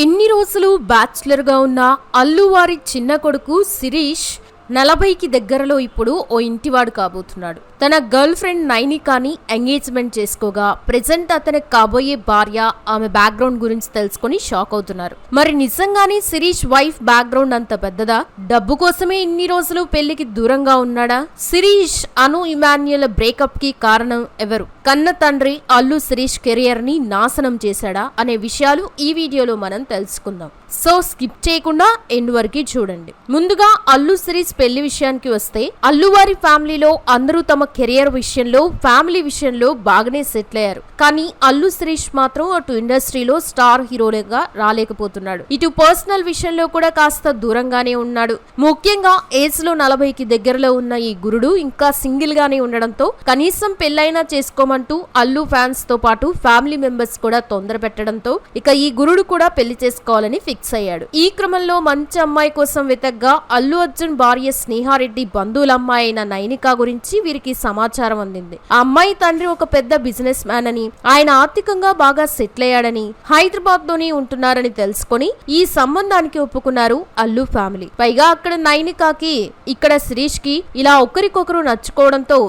ఇన్ని రోజులు బ్యాచులర్గా ఉన్న అల్లువారి చిన్న కొడుకు శిరీష్ నలభైకి దగ్గరలో ఇప్పుడు ఓ ఇంటివాడు కాబోతున్నాడు. తన గర్ల్ ఫ్రెండ్ నైనికాని ఎంగేజ్మెంట్ చేసుకోగా ప్రజెంట్ అతనికి కాబోయే భార్య ఆమె బ్యాక్గ్రౌండ్ గురించి తెలుసుకొని షాక్ అవుతున్నారు. మరి నిజంగానే శిరీష్ వైఫ్ బ్యాక్గ్రౌండ్ అంత పెద్దదా? డబ్బు కోసమే ఇన్ని రోజులు పెళ్ళికి దూరంగా ఉన్నాడా? శిరీష్ అను ఇమాన్యుల బ్రేకప్కి కారణం ఎవరు? కన్న తండ్రి అల్లు శిరీష్ కెరియర్ని నాశనం చేశాడా అనే విషయాలు ఈ వీడియోలో మనం తెలుసుకుందాం. సో స్కిప్ చేయకుండా ఎండ్ వరకు చూడండి. ముందుగా అల్లు శిరీష్ పెళ్ళి విషయానికి వస్తే అల్లు వారి ఫ్యామిలీలో అందరూ తమ కెరియర్ విషయంలో ఫ్యామిలీ విషయంలో బాగానే సెటిల్ అయ్యారు. కానీ అల్లు శిరీష్ మాత్రం అటు ఇండస్ట్రీలో స్టార్ హీరోలుగా రాలేకపోతున్నాడు. ఇటు పర్సనల్ విషయంలో కూడా కాస్త దూరంగానే ఉన్నాడు. ముఖ్యంగా ఏజ్లో నలభైకి దగ్గరలో ఉన్న ఈ గురుడు ఇంకా సింగిల్ గానే ఉండడంతో కనీసం పెళ్ళైనా చేసుకోమంటూ అల్లు ఫ్యాన్స్తో పాటు ఫ్యామిలీ మెంబర్స్ కూడా తొందర పెట్టడంతో ఇక ఈ గురుడు కూడా పెళ్ళి చేసుకోవాలని ఫిక్స్ అయ్యాడు. ఈ క్రమంలో మంచి అమ్మాయి కోసం వెతగ్గా అల్లు అర్జున్ భార్య స్నేహారెడ్డి బంధువుల అమ్మాయి అయిన నైనిక గురించి వీరికి సమాచారం అందింది. ఆ అమ్మాయి తండ్రి ఒక పెద్ద బిజినెస్ మ్యాన్ అని ఆయన ఆర్థికంగా బాగా సెటిల్ అయ్యాడని హైదరాబాద్లోనే ఉంటున్నారని తెలుసుకొని ఈ సంబంధానికి ఒప్పుకున్నారు అల్లు ఫ్యామిలీ. పైగా అక్కడ నైనికాకి ఇక్కడ శిరీష్కి ఇలా ఒకరికొకరు నచ్చుకోవడంతో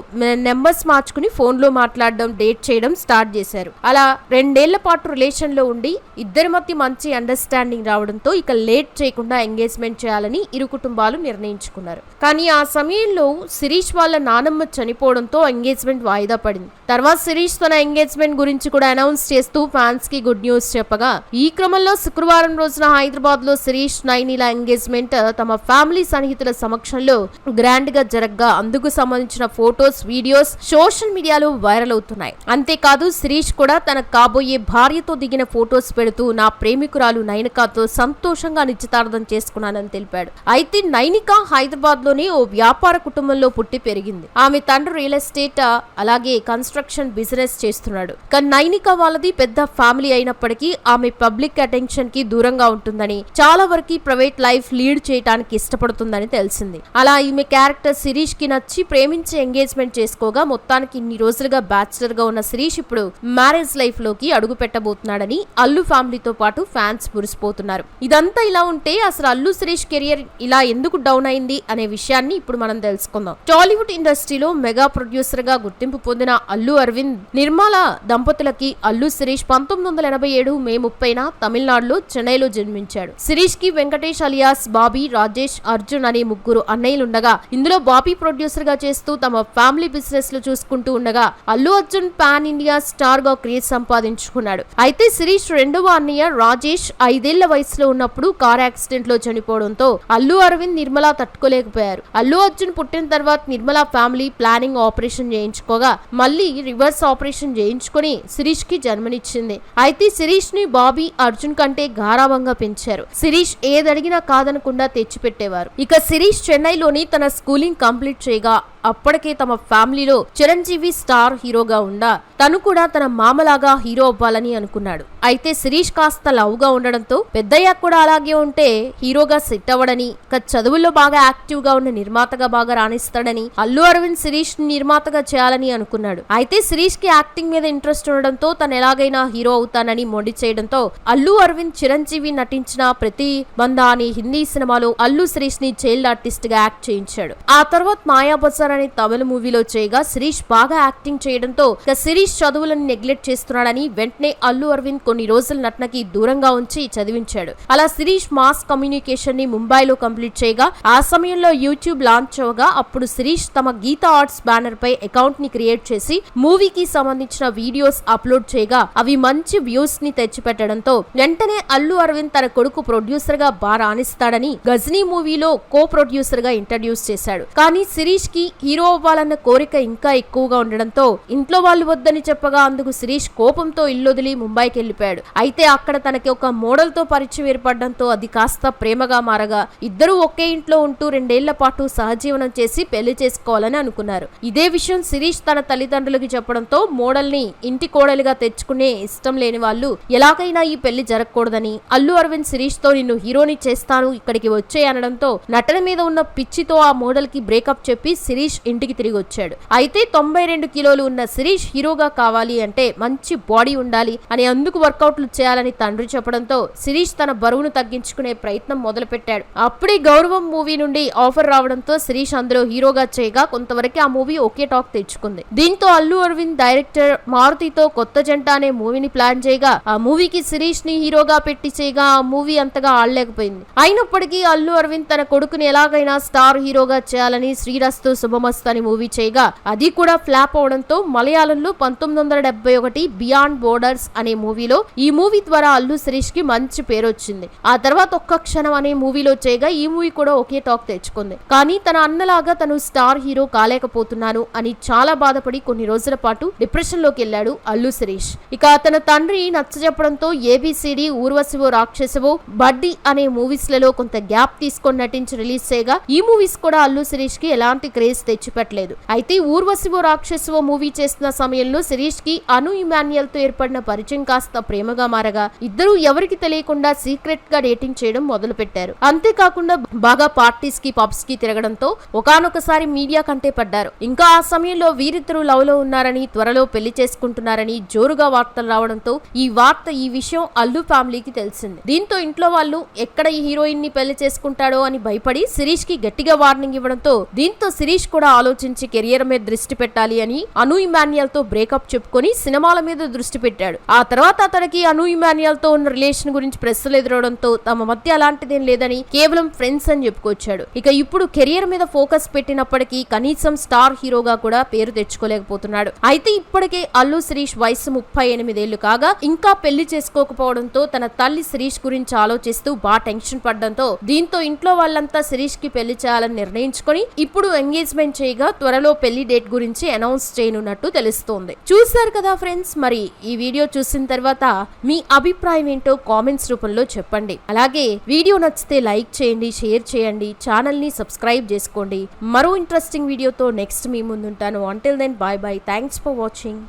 నెంబర్స్ మార్చుకుని ఫోన్లో మాట్లాడడం డేట్ చేయడం స్టార్ట్ చేశారు. అలా రెండేళ్ళ పాటు రిలేషన్లో ఉండి ఇద్దరి మధ్య మంచి అండర్స్టాండింగ్ రావడంతో ఇక లేట్ చేయకుండా ఎంగేజ్మెంట్ చేయాలని ఇరు కుటుంబాలు నిర్ణయించుకున్నారు. కానీ ఆ సమయంలో శిరీష్ వాళ్ళ నానమ్మ చనిపోవడంతో ఎంగేజ్మెంట్ వాయిదా పడింది. తర్వాత శిరీష్ తన ఎంగేజ్మెంట్ గురించి కూడా అనౌన్స్ చేస్తూ ఫ్యాన్స్కి గుడ్ న్యూస్ చెప్పగా ఈ క్రమంలో శుక్రవారం రోజున హైదరాబాద్లో శిరీష్ నైనిల ఎంగేజ్మెంట్ తమ ఫ్యామిలీ సన్నిహితుల సమక్షంలో గ్రాండ్గా జరగ్గా. అందుకు సంబంధించిన ఫోటోస్ వీడియోస్ సోషల్ మీడియాలో వైరల్ అవుతున్నాయి. అంతేకాదు శిరీష్ కూడా తన కాబోయే భార్యతో దిగిన ఫోటోస్ పెడుతూ నా ప్రేమికురాలు నైనికాతో సంతోషంగా నిశ్చితార్థం చేసుకున్నానని తెలిపాడు. అయితే నైనిక హైదరాబాద్లోని ఓ వ్యాపార కుటుంబంలో పుట్టి పెరిగింది. ఆమె తండ్రి రియల్ ఎస్టేట్ అలాగే కన్స్ట్రక్షన్ బిజినెస్ చేస్తున్నాడు. కానీ నైనిక వాళ్ళది పెద్ద ఫ్యామిలీ అయినప్పటికీ ఆమె పబ్లిక్ అటెన్షన్కి దూరంగా ఉంటుందని చాలా వరకు ప్రైవేట్ లైఫ్ లీడ్ చేయడానికి ఇష్టపడుతుందని తెలిసింది. అలా ఈమె క్యారెక్టర్ శిరీష్కి నచ్చి ప్రేమించి ఎంగేజ్మెంట్ చేసుకోగా మొత్తానికి ఇన్ని రోజులుగా బ్యాచిలర్గా ఉన్న శిరీష్ ఇప్పుడు మ్యారేజ్ లైఫ్లోకి అడుగు పెట్టబోతున్నాడని అల్లు ఫ్యామిలీతో పాటు ఫ్యాన్స్ మురిసిపోతున్నారు. ఇదంతా ఇలా ఉంటే అసలు అల్లు శిరీష్ కెరియర్ ఇలా ఎందుకు డౌన్ అయింది అనే విషయాన్ని ఇప్పుడు మనం తెలుసుకుందాం. టాలీవుడ్ ఇండస్ట్రీలో మెగా ప్రొడ్యూసర్గా గుర్తింపు పొందిన అల్లు అల్లు అరవింద్. నిర్మల దంపతులకి అల్లు శిరీష్ పంతొమ్మిది వందల ఎనభై ఏడు మే ముప్పైన తమిళనాడులో చెన్నైలో జన్మించాడు. శిరీష్కి వెంకటేష్ అలియాస్ బాబీ రాజేష్ అర్జున్ అనే ముగ్గురు అన్నయ్యలుండగా ఇందులో బాబీ ప్రొడ్యూసర్గా చేస్తూ తమ ఫ్యామిలీ బిజినెస్లు చూసుకుంటూ ఉండగా అల్లు అర్జున్ పాన్ ఇండియా స్టార్గా క్రేజ్ సంపాదించుకున్నాడు. అయితే శిరీష్ రెండవ అన్నయ్య రాజేష్ ఐదేళ్ళ వయసులో ఉన్నప్పుడు కార్ యాక్సిడెంట్లో చనిపోవడంతో అల్లు అరవింద్ నిర్మల తట్టుకోలేకపోయారు. అల్లు అర్జున్ పుట్టిన తర్వాత నిర్మల ఫ్యామిలీ ప్లానింగ్ ఆపరేషన్ చేయించుకోగా మళ్ళీ రివర్స్ ఆపరేషన్ చేయించుకొని శిరీష్కి జన్మనిచ్చింది. అయితే శిరీష్ని బాబీ అర్జున్ కంటే గారాభంగా పెంచారు. శిరీష్ ఏదడిగినా కాదనకుండా తెచ్చిపెట్టేవారు. ఇక శిరీష్ చెన్నైలోని తన స్కూలింగ్ కంప్లీట్ చేయగా అప్పటికే తమ ఫ్యామిలీలో చిరంజీవి స్టార్ హీరోగా ఉండా తను కూడా తన మామలాగా హీరో అవ్వాలని అనుకున్నాడు. అయితే శిరీష్ కాస్త లవ్గా ఉండడంతో పెద్దయ్యాక కూడా అలాగే ఉంటే హీరోగా సెట్ అవ్వడని ఇక చదువుల్లో బాగా యాక్టివ్గా ఉన్న నిర్మాతగా బాగా రాణిస్తాడని అల్లు అరవింద్ శిరీష్ని నిర్మాతగా చేయాలని అనుకున్నాడు. అయితే శిరీష్కి యాక్టింగ్ మీద ఇంట్రెస్ట్ ఉండడంతో తను ఎలాగైనా హీరో అవుతానని మొండి చేయడంతో అల్లు అరవింద్ చిరంజీవి నటించిన ప్రతి బంద అనే హిందీ సినిమాలో అల్లు శిరీష్ని చైల్డ్ ఆర్టిస్ట్గా యాక్ట్ చేయించాడు. ఆ తర్వాత మాయా బజార్ అనే తమిళ మూవీలో చేయగా శిరీష్ బాగా యాక్టింగ్ చేయడంతో ఇక శిరీష్ చదువులను నెగ్లెక్ట్ చేస్తున్నాడని వెంటనే అల్లు అరవింద్ కొన్ని రోజుల నటనకి దూరంగా ఉంచి చదివించాడు. అలా శిరీష్ మాస్ కమ్యూనికేషన్ని ముంబైలో కంప్లీట్ చేయగా ఆ సమయంలో యూట్యూబ్ లాంచ్ అవగా అప్పుడు శిరీష్ తమ గీతా ఆర్ట్స్ బ్యానర్ పై అకౌంట్ని క్రియేట్ చేసి మూవీకి సంబంధించిన వీడియోస్ అప్లోడ్ చేయగా అవి మంచి వ్యూస్ని తెచ్చిపెట్టడంతో వెంటనే అల్లు అరవింద్ తన కొడుకు ప్రొడ్యూసర్గా బాగా రాణిస్తాడని గజనీ మూవీలో కో ప్రొడ్యూసర్గా ఇంట్రడ్యూస్ చేశాడు. కానీ శిరీష్కి హీరో అవ్వాలన్న కోరిక ఇంకా ఎక్కువగా ఉండడంతో ఇంట్లో వాళ్ళు వద్దని చెప్పగా అందుకు శిరీష్ కోపంతో ఇల్లొదిలి ముంబైకి వెళ్ళిపోయాడు. అయితే అక్కడ తనకి ఒక మోడల్తో పరిచయం ఏర్పడడంతో అది కాస్త ప్రేమగా మారగా ఇద్దరూ ఒకే ఇంట్లో ఉంటూ రెండేళ్ళ పాటు సహజీవనం చేసి పెళ్ళి చేసుకోవాలని అనుకున్నారు. ఇదే విషయం శిరీష్ తన తల్లిదండ్రులకి చెప్పడంతో మోడల్ని ఇంటి కోడలిగా తెచ్చుకునే ఇష్టం లేని వాళ్ళు ఎలాగైనా ఈ పెళ్ళి జరగకూడదని అల్లు అరవింద్ శిరీష్తో నిన్ను హీరోని చేస్తాను ఇక్కడికి వచ్చే అనడంతో నటన మీద ఉన్న పిచ్చితో ఆ మోడల్కి బ్రేకప్ చెప్పి శిరీష్ శిరీష్ ఇంటికి తిరిగి వచ్చాడు. అయితే తొంభై రెండు కిలోలు ఉన్న శిరీష్ హీరోగా కావాలి అంటే మంచి బాడీ ఉండాలి అని అందుకు వర్కౌట్లు చేయాలని తండ్రి చెప్పడంతో శిరీష్ తన బరువును తగ్గించుకునే ప్రయత్నం మొదలుపెట్టాడు. అప్పుడే గౌరవం మూవీ నుండి ఆఫర్ రావడంతో శిరీష్ అందులో హీరోగా చేయగా కొంతవరకు ఆ మూవీ ఒకే టాక్ తెచ్చుకుంది. దీంతో అల్లు అరవింద్ డైరెక్టర్ మారుతితో కొత్త జంట అనే మూవీని ప్లాన్ చేయగా ఆ మూవీకి శిరీష్ని హీరోగా పెట్టి చేయగా ఆ మూవీ అంతగా ఆడలేకపోయింది. అయినప్పటికీ అల్లు అరవింద్ తన కొడుకుని ఎలాగైనా స్టార్ హీరోగా చేయాలని శ్రీరస్తు మస్త్ అని మూవీ చేయగా అది కూడా ఫ్లాప్ అవడంతో మలయాళంలో పంతొమ్మిది వందల డెబ్బై ఒకటి బియాండ్ బోర్డర్స్ అనే మూవీలో ఈ మూవీ ద్వారా అల్లు శిరీష్కి మంచి పేరు వచ్చింది ఆ తర్వాత ఒక్క క్షణం అనే మూవీలో చేయగా ఈ మూవీ కూడా ఒకే టాక్ తెచ్చుకుంది. కానీ తన అన్నలాగా తను స్టార్ హీరో కాలేకపోతున్నాను అని చాలా బాధపడి కొన్ని రోజుల పాటు డిప్రెషన్లోకి వెళ్ళాడు అల్లు శిరీష్. ఇక తన తండ్రి నచ్చజెప్పడంతో ఏబిసిడి ఊర్వశివో రాక్షసవో బడ్డీ అనే మూవీస్లలో కొంత గ్యాప్ తీసుకొని నటించి రిలీజ్ చేయగా ఈ మూవీస్ కూడా అల్లు శిరీష్కి ఎలాంటి క్రేజ్ తెచ్చిపెట్టలేదు. అయితే ఊర్వశివో రాక్షసవో మూవీ చేస్తున్న సమయంలో శిరీష్కి అను ఇమాన్యుయల్తో ఏర్పడిన పరిచయం కాస్త ప్రేమగా మారగా ఇద్దరు ఎవరికి తెలియకుండా సీక్రెట్గా డేటింగ్ చేయడం మొదలు పెట్టారు అంతేకాకుండా బాగా పార్టీస్కి పబ్స్కి తిరగడంతో ఒకనొకసారి మీడియా కంటే పడ్డారు. ఇంకా ఆ సమయంలో వీరిద్దరూ లవ్లో ఉన్నారని త్వరలో పెళ్ళి చేసుకుంటున్నారని జోరుగా వార్తలు రావడంతో ఈ వార్త ఈ విషయం అల్లు ఫ్యామిలీకి తెలిసింది. దీంతో ఇంట్లో వాళ్ళు ఎక్కడ ఈ హీరోయిన్ని పెళ్ళి చేసుకుంటాడో అని భయపడి శిరీష్కి గట్టిగా వార్నింగ్ ఇవ్వడంతో దీంతో శిరీష్ కూడా ఆలోచించి కెరియర్ మీద దృష్టి పెట్టాలి అని అను ఇమాన్యుయల్తో బ్రేకప్ చెప్పుకొని సినిమాల మీద దృష్టి పెట్టాడు. ఆ తర్వాత అతనికి అను ఇమాన్యుయల్తో ఉన్న రిలేషన్ గురించి ప్రశ్నలు ఎదురవడంతో తమ మధ్య అలాంటిదేం లేదని కేవలం ఫ్రెండ్స్ అని చెప్పుకొచ్చాడు. ఇక ఇప్పుడు కెరియర్ మీద ఫోకస్ పెట్టినప్పటికీ కనీసం స్టార్ హీరోగా కూడా పేరు తెచ్చుకోలేకపోతున్నాడు. అయితే ఇప్పటికే అల్లు శిరీష్ వయసు ముప్పై ఎనిమిదేళ్ళు కాగా ఇంకా పెళ్ళి చేసుకోకపోవడంతో తన తల్లి శిరీష్ గురించి ఆలోచిస్తూ బాగా టెన్షన్ పడడంతో దీంతో ఇంట్లో వాళ్ళంతా శిరీష్కి పెళ్ళి చేయాలని నిర్ణయించుకొని ఇప్పుడు ఎంగేజ్మెంట్ చేయగా త్వరలో పెళ్ళి డేట్ గురించి అనౌన్స్ చేయనున్నట్టు తెలుస్తోంది. చూశారు కదా ఫ్రెండ్స్ మరి ఈ వీడియో చూసిన తర్వాత మీ అభిప్రాయం ఏంటో కామెంట్స్ రూపంలో చెప్పండి. అలాగే వీడియో నచ్చితే లైక్ చేయండి షేర్ చేయండి ఛానల్ని సబ్స్క్రైబ్ చేసుకోండి. మరో ఇంట్రెస్టింగ్ వీడియోతో నెక్స్ట్ మీ ముందుంటాను. Until then bye bye thanks for watching